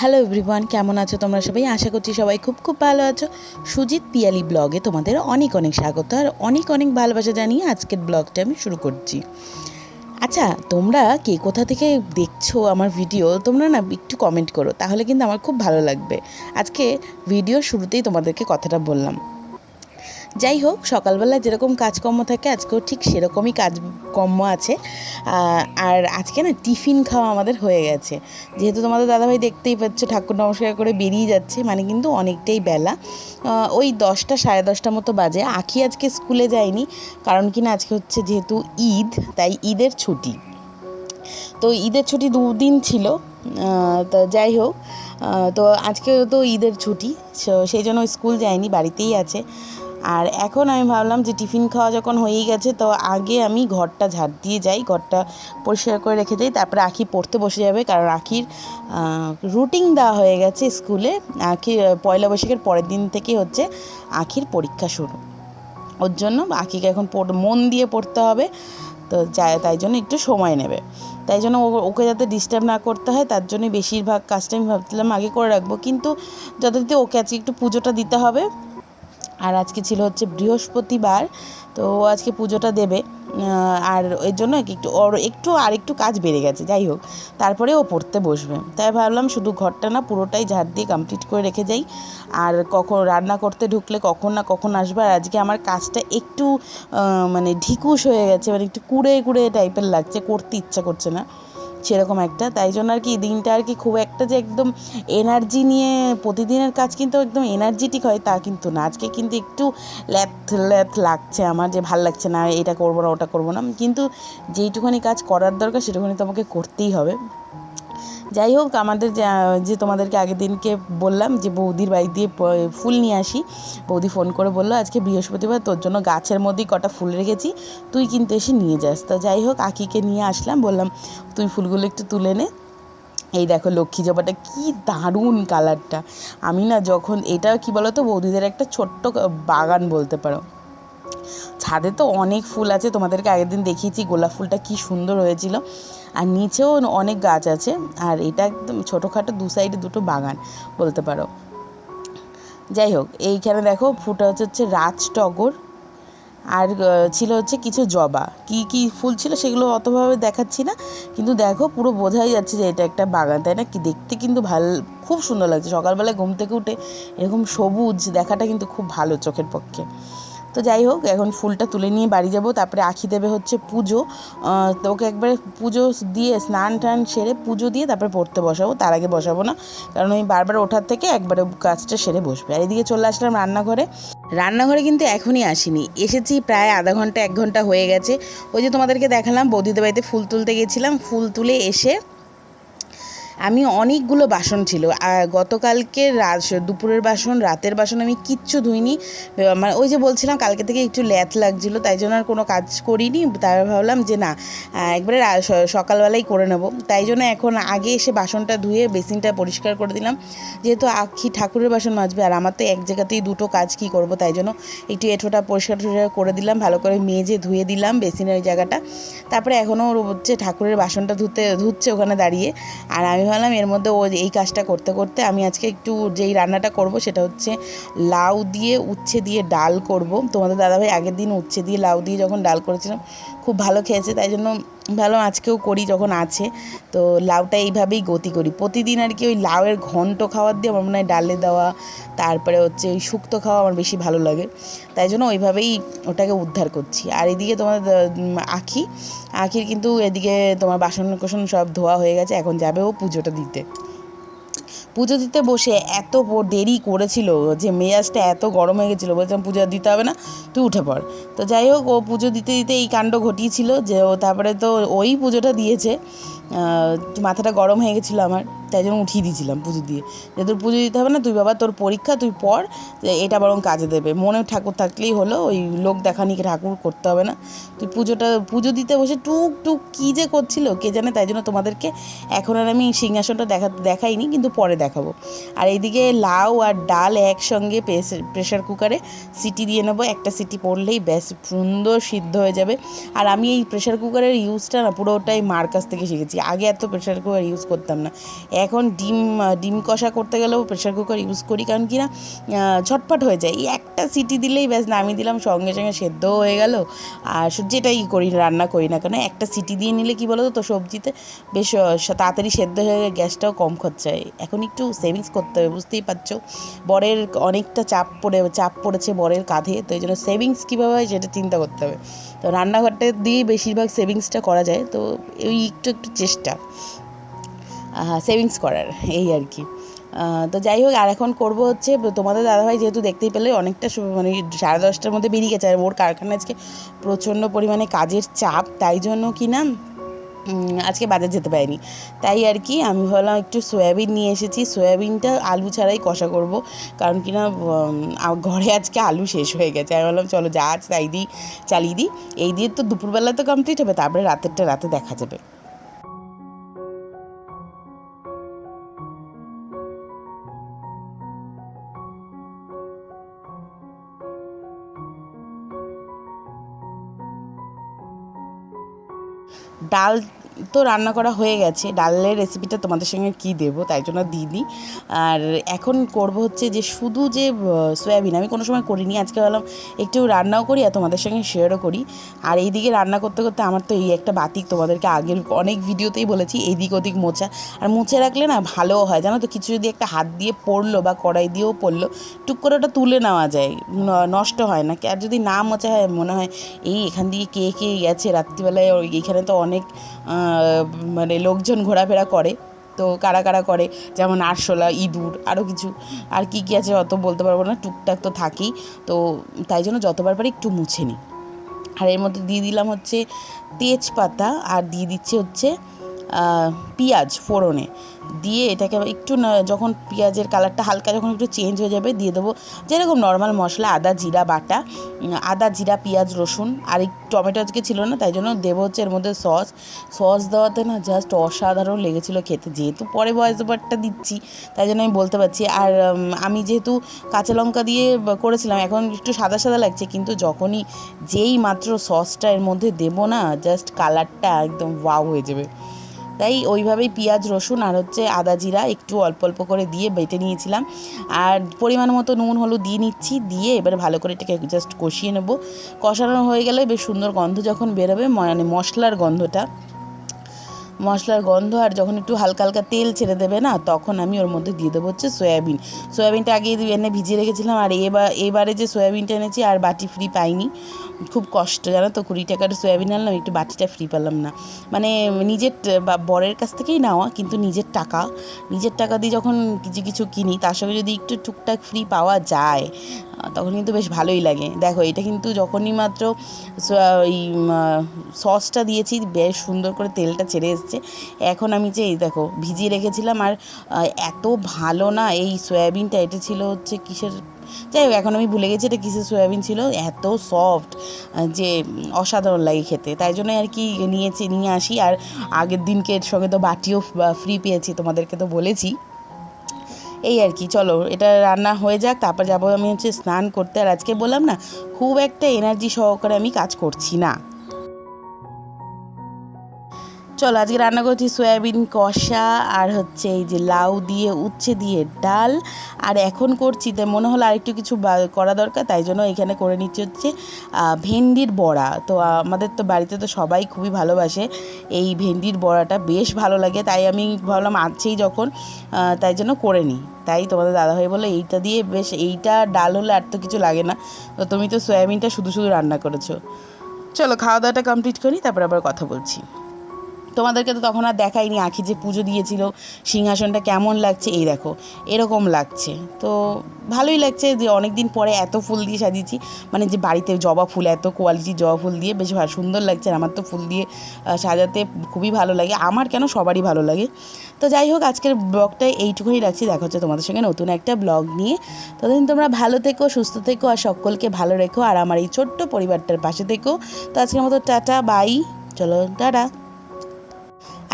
Hello everyone কেমন আছো তোমরা সবাই? আশা করছি সবাই খুব খুব ভালো আছো। সুজিত পিয়ালি ব্লগে তোমাদের অনেক অনেক স্বাগত আর অনেক অনেক ভালোবাসা জানিয়ে আজকের ব্লগটা আমি শুরু করছি। আচ্ছা তোমরা কে কোথা থেকে দেখছ আমার ভিডিও, তোমরা না একটু কমেন্ট করো, তাহলে কিন্তু আমার খুব ভালো লাগবে। আজকে ভিডিও শুরুতেই তোমাদেরকে কথাটা বললাম। যাই হোক, সকালবেলা যেরকম কাজকর্ম থাকে, আজকেও ঠিক সেরকমই কাজকর্ম আছে। আর আজকে না টিফিন খাওয়া আমাদের হয়ে গেছে। যেহেতু তোমাদের দাদাভাই দেখতেই পাচ্ছ, ঠাকুর নমস্কার করে বেরিয়ে যাচ্ছে মানে কিন্তু অনেকটাই বেলা। ওই দশটা, সাড়ে দশটা মতো বাজে। আখি আজকে স্কুলে যায়নি, কারণ কি না আজকে হচ্ছে যেহেতু ঈদ, তাই ঈদের ছুটি। তো ঈদের ছুটি দুদিন ছিল তো যাই হোক তো আজকে তো ঈদের ছুটি সেই জন্য স্কুল যায়নি, বাড়িতেই আছে। আর এখন আমি ভাবলাম যে টিফিন খাওয়া যখন হয়েই গেছে, তো আগে আমি ঘরটা ঝাড় দিয়ে যাই, ঘরটা পরিষ্কার করে রেখে যাই তারপরে আখি পড়তে বসে যাবে, কারণ আখির রুটিন দেওয়া হয়ে গেছে স্কুলে। আখি, পয়লা বৈশাখের পরের দিন থেকে হচ্ছে আখির পরীক্ষা শুরু। ওর জন্য আখিকে এখন মন দিয়ে পড়তে হবে, তো তাই জন্য একটু সময় নেবে। তাই জন্য ওকে যাতে ডিস্টার্ব না করতে হয়, তার জন্য বেশিরভাগ কাজটা আমি ভাবছিলাম আগে করে রাখব। কিন্তু যথারীতি ওকে আজকে একটু পুজোটা দিতে হবে। আর আজকে ছিল হচ্ছে বৃহস্পতিবার, তো ও আজকে পুজোটা দেবে আর এর জন্য একটু ওর একটু আর একটু কাজ বেড়ে গেছে, যাই হোক। তারপরে ও পড়তে বসবে। তাই ভাবলাম শুধু ঘরটা না, পুরোটাই ঝাড় দিয়ে কমপ্লিট করে রেখে যাই। আর কখন রান্না করতে ঢুকলে কখন না কখন আসবে, আর আজকে আমার কাজটা একটু মানে ঢিকুস হয়ে গেছে মানে একটু কুড়ে কুড়ে টাইপের লাগছে, করতে ইচ্ছা করছে না। সেরকম একটা। তাই জন্য আর কি দিনটা আর কি খুব একটা যে একদম এনার্জি নিয়ে প্রতিদিনের কাজ কিন্তু একদম এনার্জেটিক হয় তা কিন্তু না। আজকে কিন্তু একটু ল্যাথ ল্যাথ লাগছে আমার যে ভালো লাগছে না, এটা করব না, ওটা করব না। কিন্তু যেইটুখানি কাজ করার দরকার সেটুখানি তো আমাকে করতেই হবে। যাই হোক, আমাদের যে তোমাদেরকে আগের দিনকে বললাম যে বৌদির বাড়ি দিয়ে ফুল নিয়ে আসি, বৌদি ফোন করে বলল, আজকে বৃহস্পতিবার, তোর জন্য গাছের মধ্যেই কটা ফুল রেখেছি, তুই কিন্তু এসে নিয়ে যাস। তো যাই হোক, আকিকে নিয়ে আসলাম, বললাম তুই ফুলগুলো একটু তুলে নে। এই দেখো, লক্ষ্মী জবাটা কি দারুণ কালারটা। আমি না যখন, এটা কি বলো তো বৌদিদের একটা ছোট্ট বাগান বলতে পারো। ছাদে তো অনেক ফুল আছে, তোমাদেরকে আগের দিন দেখিয়েছি, গোলাপ ফুলটা কি সুন্দর হয়েছিল। আর নিচেও অনেক গাছ আছে, আর এটা একদম ছোটোখাটো দু সাইডে দুটো বাগান বলতে পারো। যাই হোক, এইখানে দেখো ফুটা হচ্ছে হচ্ছে রাজ টগর আর ছিল হচ্ছে কিছু জবা। কি কি ফুল ছিল সেগুলো অতভাবে দেখাচ্ছি না, কিন্তু দেখো পুরো বোঝাই যাচ্ছে যে এটা একটা বাগান, তাই না? কি দেখতে কিন্তু ভালো, খুব সুন্দর লাগছে। সকালবেলায় ঘুম থেকে উঠে এরকম সবুজ দেখাটা কিন্তু খুব ভালো চোখের পক্ষে। তো যাই হোক, এখন ফুলটা তুলে নিয়ে বাড়ি যাব। তারপরে আখি দেবে হচ্ছে পুজো। তো ওকে একবারে পুজো দিয়ে, স্নান টান সেরে পুজো দিয়ে তারপরে পড়তে বসাবো। তার আগে বসাবো না। কারণ ওই বারবার ওঠার থেকে একবারে কাজটা সেরে বসবে। আর এদিকে চলে আসলাম রান্নাঘরে। রান্নাঘরে কিন্তু এখনই আসিনি। এসেছি প্রায় আধা ঘণ্টা, এক ঘণ্টা হয়ে গেছে। ওই যে তোমাদেরকে দেখালাম, বৌদিদের বাড়িতে ফুল তুলতে গেছিলাম। ফুল তুলে এসে আমি অনেকগুলো বাসন ছিল। গতকালকে দুপুরের বাসন, রাতের বাসন আমি কিচ্ছু ধুইনি। মানে ওই যে বলছিলাম, কালকে থেকে একটু ল্যাথ লাগছিল, তাই জন্য আর কোনো কাজ করিনি। তাই ভাবলাম যে না একবারে সকালবেলাই করে নেব। তাই জন্য এখন আগে এসে বাসনটা ধুয়ে বেসিনটা পরিষ্কার করে দিলাম। যেহেতু আখি ঠাকুরের বাসন মাজবে, আর আমার তো এক জায়গাতেই দুটো কাজ কি করব, তাই জন্য একটু এঁঠোটা পরিষ্কার টরিষ্কার করে দিলাম, ভালো করে মেজে ধুয়ে দিলাম বেসিনের ওই জায়গাটা। তারপরে এখনও হচ্ছে ঠাকুরের বাসনটা ধুতে, ধুচ্ছে ওখানে দাঁড়িয়ে। আর আমি ভাবলাম এর মধ্যে ও এই কাজটা করতে করতে আমি আজকে একটু যেই রান্নাটা করব সেটা হচ্ছে লাউ দিয়ে উচ্ছে দিয়ে ডাল করব। তোমাদের দাদাভাই আগের দিন উচ্ছে দিয়ে লাউ দিয়ে যখন ডাল করেছিলাম খুব ভালো খেয়েছে, তাই জন্য ভাবলাম আজকেও করি যখন আছে। তো লাউটা এইভাবেই গতি করি। প্রতিদিন আর কি ওই লাউয়ের ঘন্ট খাওয়ার দিয়ে আমার মনে হয় ডালে দেওয়া, তারপরে হচ্ছে ওই শুক্তো খাওয়া আমার বেশি ভালো লাগে। তাই জন্য ওইভাবেই ওটাকে উদ্ধার করছি। আর এদিকে তোমার আখি, আখির কিন্তু এদিকে তোমার বাসন কোসন সব ধোয়া হয়ে গেছে, এখন যাবে ও পুজোটা দিতে। পুজো দিতে বসে এত দেরি করেছিল যে মেজাজটা এত গরম হয়ে গেছিল। বলছিলাম, পুজো দিতে হবে না, তুই উঠে পড়। তো যাই হোক, ও পুজো দিতে দিতে এই কাণ্ড ঘটিয়েছিল যে ও তারপরে তো ওই পুজোটা দিয়েছে। মাথাটা গরম হয়ে গেছিল আমার, তাই জন্য উঠিয়ে দিয়েছিলাম পুজো দিয়ে। যে তোর পুজো দিতে হবে না, তুই বাবা তোর পরীক্ষা, তুই পড় এটা বরং কাজে দেবে। মনে ঠাকুর থাকলেই হলো, ওই লোক দেখানি ঠাকুর করতে হবে না। তুই পুজোটা, পুজো দিতে বসে টুক টুক কী যে করছিল, কে জানে, তাই জন্য তোমাদেরকে এখন আর আমি সিংহাসনটা দেখা, দেখাইনি, কিন্তু পরে দেখাবো। আর এইদিকে লাউ আর ডাল একসঙ্গে প্রেশার কুকারে সিটি দিয়ে নেব। একটা সিটি পড়লেই ব্যাস, সুন্দর সিদ্ধ হয়ে যাবে। আর আমি এই প্রেশার কুকারের ইউজটা না পুরোটাই মার কাছ থেকে শিখেছি। আগে এত প্রেশার কুকার ইউজ করতাম না। এখন ডিম ডিম কষা করতে গেলেও প্রেশার কুকার ইউজ করি কারণ কি না আহ, ঝটপট হয়ে যায়। এই একটা সিটি দিলেই ব্যাস নামিয়ে দিলাম সঙ্গে সঙ্গে সেদ্ধও হয়ে গেল। আর যেটাই করি রান্না করি না কেন একটা সিটি দিয়ে নিলে কি বলো তো সবজিতে বেশ তাড়াতাড়ি সেদ্ধ হয়ে গেলে গ্যাসটাও কম খরচায় এখন একটু সেভিংস করতে হবে বুঝতেই পারছ? বরের অনেকটা চাপ পড়ে চাপ পড়েছে বরের কাঁধে তো এই জন্য সেভিংস কীভাবে হয় সেটা চিন্তা করতে হবে। তো রান্নাঘরটা দিয়েই বেশিরভাগ সেভিংসটা করা যায়। তো এই একটু একটু চেষ্টা সেভিংস করার, এই আর কি। তো যাই হোক, আর এখন করব হচ্ছে, তোমাদের দাদাভাই যেহেতু দেখতেই পেলে, অনেকটা মানে সাড়ে দশটার মধ্যে বেরিয়ে গেছে। আর ওর কারখানা আজকে প্রচণ্ড পরিমাণে কাজের চাপ, তাই জন্য কি না আজকে বাজার যেতে পারিনি। তাই আর কি, আমি ভাবলাম একটু সয়াবিন নিয়ে এসেছি। সয়াবিনটা আলু ছাড়াই কষা করব, কারণ কি না ঘরে আজকে আলু শেষ হয়ে গেছে। আমি বললাম চলো যা আছে তাই দিই, চালিয়ে দিই। এই দিয়ে তো দুপুরবেলা তো কমপ্লিট হবে, তারপরে রাতেরটা রাতে দেখা যাবে। ডাল তো রান্না করা হয়ে গেছে। ডালের রেসিপিটা তোমাদের সঙ্গে কি দেবো তাই জন্য দিইনি। আর এখন করব হচ্ছে যে শুধু যে সয়াবিন আমি কোনো সময় করিনি, আজকে ভাবলাম একটু রান্নাও করি আর তোমাদের সঙ্গে শেয়ারও করি। আর এইদিকে রান্না করতে করতে আমার তো এই একটা বাতিক তোমাদেরকে আগের অনেক ভিডিওতেই বলেছি এইদিক ওদিক মোছা। আর মুছে রাখলে না ভালোও হয়, জানো তো? কিছু যদি একটা হাত দিয়ে পড়ল বা কড়াই দিয়েও পড়ল, টুক করে ওটা তুলে নেওয়া যায় নষ্ট হয় না। আর যদি না মোছা হয়, মনে হয়, এই এখান দিয়ে কে কে গেছে? রাত্রিবেলায় এইখানে তো অনেক মানে লোকজন ঘোরাফেরা করে, তো কারা কারা করে? যেমন আরশোলা, ইঁদুর আরও কিছু। আর কি কী আছে অত বলতে পারব না, টুকটাক তো থাকেই। তো তাই জন্য যতবার পারি একটু মুছে নিই। আর এর মধ্যে দিয়ে দিলাম হচ্ছে তেজপাতা, আর দিয়ে দিচ্ছি হচ্ছে পেঁয়াজ ফোড়নে। দিয়ে এটাকে একটু যখন পেঁয়াজের কালারটা হালকা যখন একটু চেঞ্জ হয়ে যাবে, দিয়ে দেবো যেরকম নর্মাল মশলা, আদা, জিরা, বাটা আদা, জিরা, পেঁয়াজ, রসুন, আর এই টমেটো আজকে ছিল না, তাই জন্য দেবো হচ্ছে এর মধ্যে সস সস দেওয়াতে না জাস্ট অসাধারণ লেগেছিলো খেতে, যেহেতু পরে ভয়েস ওভারটা দিচ্ছি, তাই জন্য আমি বলতে পারছি। আর আমি যেহেতু কাঁচা লঙ্কা দিয়ে করেছিলাম, এখন একটু সাদা সাদা লাগছে, কিন্তু যখনই যেই মাত্র সসটা এর মধ্যে দেবো না জাস্ট কালারটা একদম ওয়াও হয়ে যাবে। তাই ওইভাবেই পেঁয়াজ, রসুন আর হচ্ছে আদা জিরা একটু অল্প অল্প করে দিয়ে বেটে নিয়েছিলাম। আর পরিমাণ মতো নুন, হলুদ দিয়ে নিচ্ছি, দিয়ে এবারে ভালো করে এটাকে জাস্ট কষিয়ে নেব। কষানো হয়ে গেলে বেশ সুন্দর গন্ধ যখন বেরোবে মানে মশলার গন্ধটা। মশলার গন্ধ আর যখন একটু হালকা হালকা তেল ছেড়ে দেবে না, তখন আমি ওর মধ্যে দিয়ে দেবো হচ্ছে সয়াবিন। সয়াবিনটা আগে এনে ভিজিয়ে রেখেছিলাম, আর এবার, এবারে যে সয়াবিনটা এনেছি আর বাটি ফ্রি পাইনি। খুব কষ্ট, জানো তো? কুড়ি টাকার সয়াবিন আনলাম, একটু বাটিটা ফ্রি পেলাম না। মানে নিজের, বা বরের কাছ থেকেই নেওয়া, কিন্তু নিজের টাকা। নিজের টাকা দিয়ে যখন কিছু কিছু কিনি, তার সঙ্গে যদি একটু টুকটাক ফ্রি পাওয়া যায় তখন কিন্তু বেশ ভালোই লাগে। দেখো, এটা কিন্তু যখনই মাত্র ওই সসটা দিয়েছি, বেশ সুন্দর করে তেলটা ছেড়ে এসছে। এখন আমি যে দেখো, ভিজিয়ে রেখেছিলাম, আর এত ভালো না, এই সয়াবিনটা, এটা ছিল হচ্ছে কিসের যাই হোক, এখন আমি ভুলে গেছি এটা কিসের সয়াবিন ছিল। এত সফট যে অসাধারণ লাগে খেতে। তাই জন্য আর কি নিয়েছি, নিয়ে আসি। আর আগের দিনকে এর সঙ্গে তো বাটিও ফ্রি পেয়েছি, তোমাদেরকে তো বলেছি। এই আর কি, চলো, এটা রান্না হয়ে যাক, তারপর যাব আমি হচ্ছে স্নান করতে। আর আজকে বললাম না, খুব একটা এনার্জি সহকারে আমি কাজ করছি না। চলো, আজকে রান্না করছি সয়াবিন কষা আর হচ্ছে এই যে লাউ দিয়ে, উচ্ছে দিয়ে ডাল। আর এখন করছি, তাই মনে হলো আরেকটু কিছু করা দরকার, তাই জন্য এখানে করে নিচ্ছি হচ্ছে ভেন্ডির বড়া। তো আমাদের তো বাড়িতে তো সবাই খুবই ভালোবাসে এই ভেন্ডির বড়াটা, বেশ ভালো লাগে। তাই আমি ভাবলাম আছেই যখন তাই জন্য করে নিই। তাই তোমাদের দাদা দাদাভাই বলল, এইটা দিয়ে বেশ, এইটা ডাল হলে আর তো কিছু লাগে না। তো তুমি তো সয়াবিনটা শুধু শুধু রান্না করেছ। চলো, খাওয়া দাওয়াটা কমপ্লিট করি, তারপর আবার কথা বলছি। তোমাদেরকে তো তখন আর দেখাইনি, আঁখি যে পুজো দিয়েছিল, সিংহাসনটা কেমন লাগছে, এই দেখো, এরকম লাগছে। তো ভালোই লাগছে যে অনেক দিন পরে এত ফুল দিয়ে সাজিয়েছি মানে যে বাড়িতে জবা ফুল, এত কোয়ালিটির জবা ফুল দিয়ে বেশ সুন্দর লাগছে আমার তো ফুল দিয়ে সাজাতে খুবই ভালো লাগে, আমার কেন সবারই ভালো লাগে। তো যাই হোক, আজকের ব্লগটা এইটুকুনি রাখছি, দেখা হচ্ছে তোমাদের সঙ্গে নতুন একটা ব্লগ নিয়ে। ততদিন তোমরা ভালো থেকো, সুস্থ থেকো আর সকলকে ভালো রেখো আর আমার এই ছোট্ট পরিবারটার পাশে থেকো। তো আজকের মতো টাটা বাই চলো, টাটা।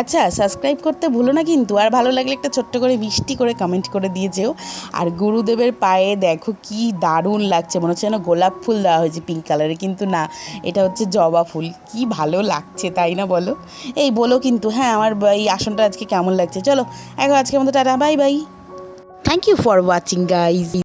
আচ্ছা সাবস্ক্রাইব করতে ভুলো না কিন্তু, আর ভালো লাগলে একটা ছোট্ট করে মিষ্টি করে কমেন্ট করে দিয়ে যেও। আর গুরুদেবের পায়ে দেখো কি দারুণ লাগছে, মনে হচ্ছে যেন গোলাপ ফুল দেওয়া হয়েছে পিঙ্ক কালারে কিন্তু না, এটা হচ্ছে জবা ফুল, কি ভালো লাগছে, তাই না বলো? এই বলো কিন্তু হ্যাঁ আমার এই আসনটা আজকে কেমন লাগছে? চলো, এখন আজকের মতো tata bye bye thank you for watching guys